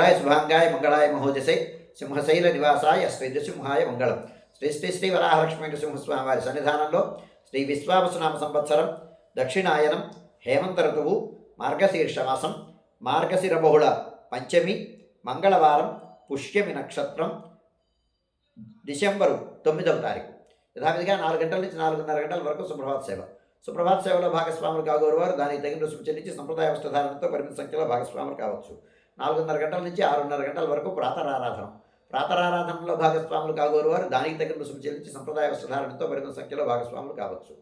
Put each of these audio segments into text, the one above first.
రాయ శుభాంగాయ మంగళాయ మహోజసే సింహశైల నివాసాయ శ్రీ నృసింహాయ మంగళం శ్రీ శ్రీ శ్రీ వరాహలక్ష్మీ నృసింహస్వామి వారి సన్నిధానంలో శ్రీ విశ్వావసునామ సంవత్సరం దక్షిణాయనం హేమంత ఋతువు మార్గశీర్షమాసం మార్గశిరబహుళ మార్గశిర బహుళ పంచమి మంగళవారం పుష్యమి నక్షత్రం డిసెంబరు తొమ్మిదవ తారీఖు. యథావిధిగా నాలుగు గంటల నుంచి నాలుగున్నర గంటల వరకు సుప్రభాత సేవ. సుప్రభాత సేవలో భాగస్వాములు కాగోరు వారు దానికి తగిన రుసుము చెల్లించి సంప్రదాయ వస్త్రధారణతో పరిమిత సంఖ్యలో భాగస్వాములు కావచ్చు. నాలుగున్నర గంటల నుంచి ఆరున్నర గంటల వరకు ప్రాతరారాధన. ప్రాతరారాధనలో భాగస్వాములు కాగోరు వారు దానికి తగిన రుసుము చెల్లించి సంప్రదాయ వస్త్రధారణతో పరిమిత సంఖ్యలో భాగస్వాములు కావచ్చు.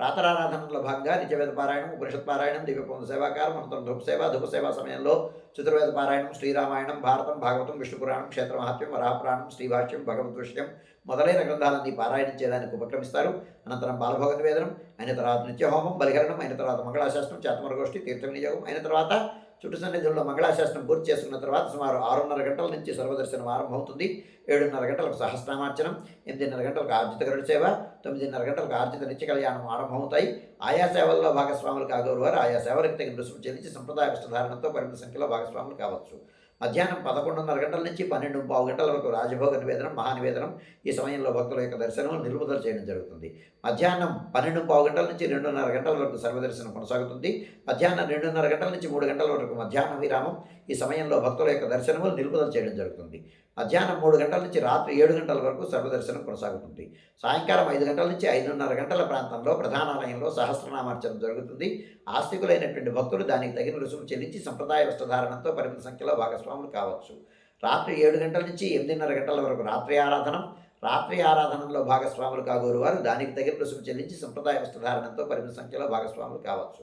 ప్రాతరారాధనలో భాగంగా నిత్యవేద పారాయణం ఉపనిషత్ పారాయణం దివ్యపూర్ణ సేవాకారం అనంతరం ధూపసేవ ధూపసేవ సమయంలో చతుర్వేద పారాయణం శ్రీరామాయణం భారతం భాగవతం విష్ణు పురాణం క్షేత్ర వరాహపురాణం శ్రీభాష్యం భగవద్ విషయం మొదలైన గ్రంథాలన్నీ పారాయణం చేయడానికి ఉపక్రమిస్తారు. అనంతరం బాలభోగ నివేదనం అయిన తర్వాత నిత్యహోమం బలిహరణం అయిన తర్వాత మంగళాశాస్త్రం చేతమరగోష్ఠి తీర్థ వినియోగం అయిన తర్వాత చుట్టు సన్నిధుల్లో మంగళాశాసనం పూర్తి చేసుకున్న తర్వాత సుమారు ఆరున్నర గంటల నుంచి సర్వదర్శనం ఆరంభమవుతుంది. ఏడున్నర గంటలకు సహస్రనామార్చనం ఎనిమిదిన్నర గంటలకు ఆర్జిత సేవ తొమ్మిదిన్నర గంటలకు ఆర్జిత నిత్య కళ్యాణం ఆరంభమవుతాయి. ఆయా సేవల్లో భాగస్వాములు కాగోరు వారు ఆయా సేవలకు తగిన రుసుము చెల్లించి సంప్రదాయ వస్త్రధారణతో పరిమిత సంఖ్యలో భాగస్వాములు కావచ్చు. మధ్యాహ్నం పదకొండున్నర గంటల నుంచి పన్నెండు పావు గంటల వరకు రాజభోగ నివేదనం మహానివేదనం ఈ సమయంలో భక్తుల యొక్క దర్శనం నిలుపుదల చేయడం జరుగుతుంది. మధ్యాహ్నం పన్నెండు పావు గంటల నుంచి రెండున్నర గంటల వరకు సర్వదర్శనం కొనసాగుతుంది. మధ్యాహ్నం రెండున్నర గంటల నుంచి మూడు గంటల వరకు మధ్యాహ్న విరామం ఈ సమయంలో భక్తుల యొక్క దర్శనము నిలుపుదల చేయడం జరుగుతుంది. మధ్యాహ్నం మూడు గంటల నుంచి రాత్రి ఏడు గంటల వరకు సర్వదర్శనం కొనసాగుతుంది. సాయంకాలం ఐదు గంటల నుంచి ఐదున్నర గంటల ప్రాంతంలో ప్రధానాలయంలో సహస్రనామార్చన జరుగుతుంది. ఆస్తికులైనటువంటి భక్తులు దానికి తగిన రుసుము చెల్లించి సంప్రదాయ వస్త్రధారణంతో పరిమిత సంఖ్యలో భాగస్వాములు కావచ్చు. రాత్రి ఏడు గంటల నుంచి ఎనిమిదిన్నర గంటల వరకు రాత్రి ఆరాధన రాత్రి ఆరాధనలో భాగస్వాములు కాగోరు వారు దానికి తగిన రుసుము చెల్లించి సంప్రదాయ వస్త్రధారణతో పరిమిత సంఖ్యలో భాగస్వాములు కావచ్చు.